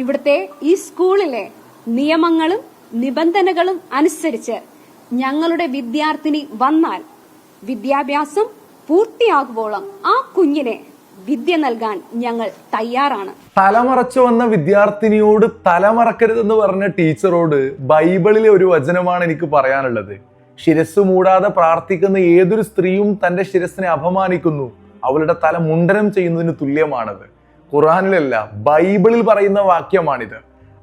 ഇവിടുത്തെ ഈ സ്കൂളിലെ നിയമങ്ങളും നിബന്ധനകളും അനുസരിച്ച് ഞങ്ങളുടെ വിദ്യാർത്ഥിനി വന്നാൽ വിദ്യാഭ്യാസം പൂർത്തിയാകുവോളം ആ കുഞ്ഞിനെ വിദ്യ നൽകാൻ ഞങ്ങൾ തയ്യാറാണ്. തലമറച്ചു വന്ന വിദ്യാർത്ഥിനിയോട് തലമറക്കരുതെന്ന് പറഞ്ഞ ടീച്ചറോട് ബൈബിളിലെ ഒരു വചനമാണ് എനിക്ക് പറയാനുള്ളത്. ശിരസ് മൂടാതെ പ്രാർത്ഥിക്കുന്ന ഏതൊരു സ്ത്രീയും തന്റെ ശിരസിനെ അപമാനിക്കുന്നു. അവളുടെ തല മുണ്ടനം ചെയ്യുന്നതിന് തുല്യമാണത്. ഖുറാനിലല്ല ബൈബിളിൽ പറയുന്ന വാക്യമാണിത്.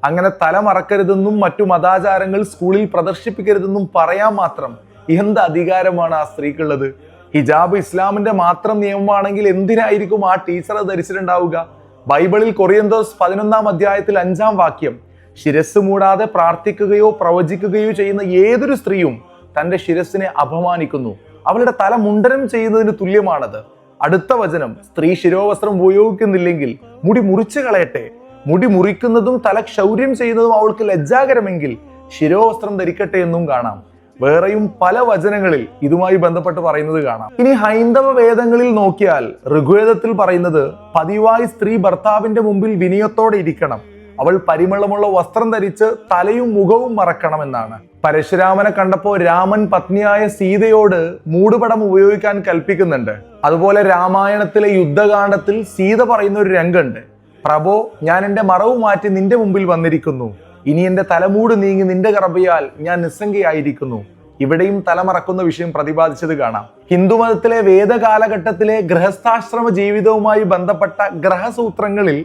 അങ്ങനെ തല മറക്കരുതെന്നും മറ്റു മതാചാരങ്ങൾ സ്കൂളിൽ പ്രദർശിപ്പിക്കരുതെന്നും പറയാൻ മാത്രം എന്ത് അധികാരമാണ് ആ സ്ത്രീക്കുള്ളത്? ഹിജാബ് ഇസ്ലാമിന്റെ മാത്രം നിയമമാണെങ്കിൽ എന്തിനായിരിക്കും ആ ടീച്ചർ ധരിച്ചിട്ടുണ്ടാവുക? ബൈബിളിൽ കൊറിയന്തോസ് പതിനൊന്നാം അധ്യായത്തിൽ അഞ്ചാം വാക്യം ശിരസ് മൂടാതെ പ്രാർത്ഥിക്കുകയോ പ്രവചിക്കുകയോ ചെയ്യുന്ന ഏതൊരു സ്ത്രീയും തന്റെ ശിരസിനെ അപമാനിക്കുന്നു. അവളുടെ തല മുണ്ടനം ചെയ്യുന്നതിന് തുല്യമാണത്. അടുത്ത വചനം സ്ത്രീ ശിരോവസ്ത്രം ഉപയോഗിക്കുന്നില്ലെങ്കിൽ മുടി മുറിച്ചു കളയട്ടെ. മുടി മുറിക്കുന്നതും തല ക്ഷൗര്യം ചെയ്യുന്നതും അവൾക്ക് ലജ്ജാകരമെങ്കിൽ ശിരോവസ്ത്രം ധരിക്കട്ടെ എന്നും കാണാം. വേറെയും പല വചനങ്ങളിൽ ഇതുമായി ബന്ധപ്പെട്ട് പറയുന്നത് കാണാം. ഇനി ഹൈന്ദവ വേദങ്ങളിൽ നോക്കിയാൽ ഋഗ്വേദത്തിൽ പറയുന്നത് പതിവായി സ്ത്രീ ഭർത്താവിന്റെ മുമ്പിൽ വിനയത്തോടെ ഇരിക്കണം. അവൾ പരിമളമുള്ള വസ്ത്രം ധരിച്ച് തലയും മുഖവും മറക്കണമെന്നാണ്. പരശുരാമനെ കണ്ടപ്പോൾ രാമൻ പത്നിയായ സീതയോട് മൂടുപടം ഉപയോഗിക്കാൻ കൽപ്പിക്കുന്നുണ്ട്. അതുപോലെ രാമായണത്തിലെ യുദ്ധകാണ്ഡത്തിൽ സീത പറയുന്ന ഒരു രംഗുണ്ട് പ്രഭോ ഞാൻ എന്റെ മറവ് മാറ്റി നിന്റെ മുമ്പിൽ വന്നിരിക്കുന്നു. ഇനി എന്റെ തലമൂട് നീങ്ങി നിന്റെ കറബയാൽ ഞാൻ നിസ്സംഗയായിരിക്കുന്നു. ഇവിടെയും തലമറക്കുന്ന വിഷയം പ്രതിപാദിച്ചത് കാണാം. ഹിന്ദുമതത്തിലെ വേദകാലഘട്ടത്തിലെ ഗൃഹസ്ഥാശ്രമ ജീവിതവുമായി ബന്ധപ്പെട്ട ഗ്രഹസൂത്രങ്ങളിൽ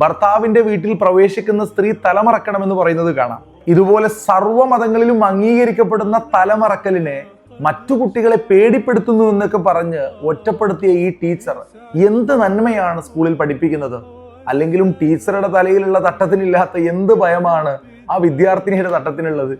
ഭർത്താവിന്റെ വീട്ടിൽ പ്രവേശിക്കുന്ന സ്ത്രീ തലമറക്കണമെന്ന് പറയുന്നത് കാണാം. ഇതുപോലെ സർവ മതങ്ങളിലും അംഗീകരിക്കപ്പെടുന്ന തലമറക്കലിനെ മറ്റു കുട്ടികളെ പേടിപ്പെടുത്തുന്നു എന്നൊക്കെ പറഞ്ഞ് ഒറ്റപ്പെടുത്തിയ ഈ ടീച്ചർ എന്ത് നന്മയാണ് സ്കൂളിൽ പഠിപ്പിക്കുന്നത്? അല്ലെങ്കിലും ടീച്ചറുടെ തലയിലുള്ള തട്ടത്തിനില്ലാത്ത എന്ത് ഭയമാണ് ആ വിദ്യാർത്ഥിനിയുടെ തട്ടത്തിനുള്ളത്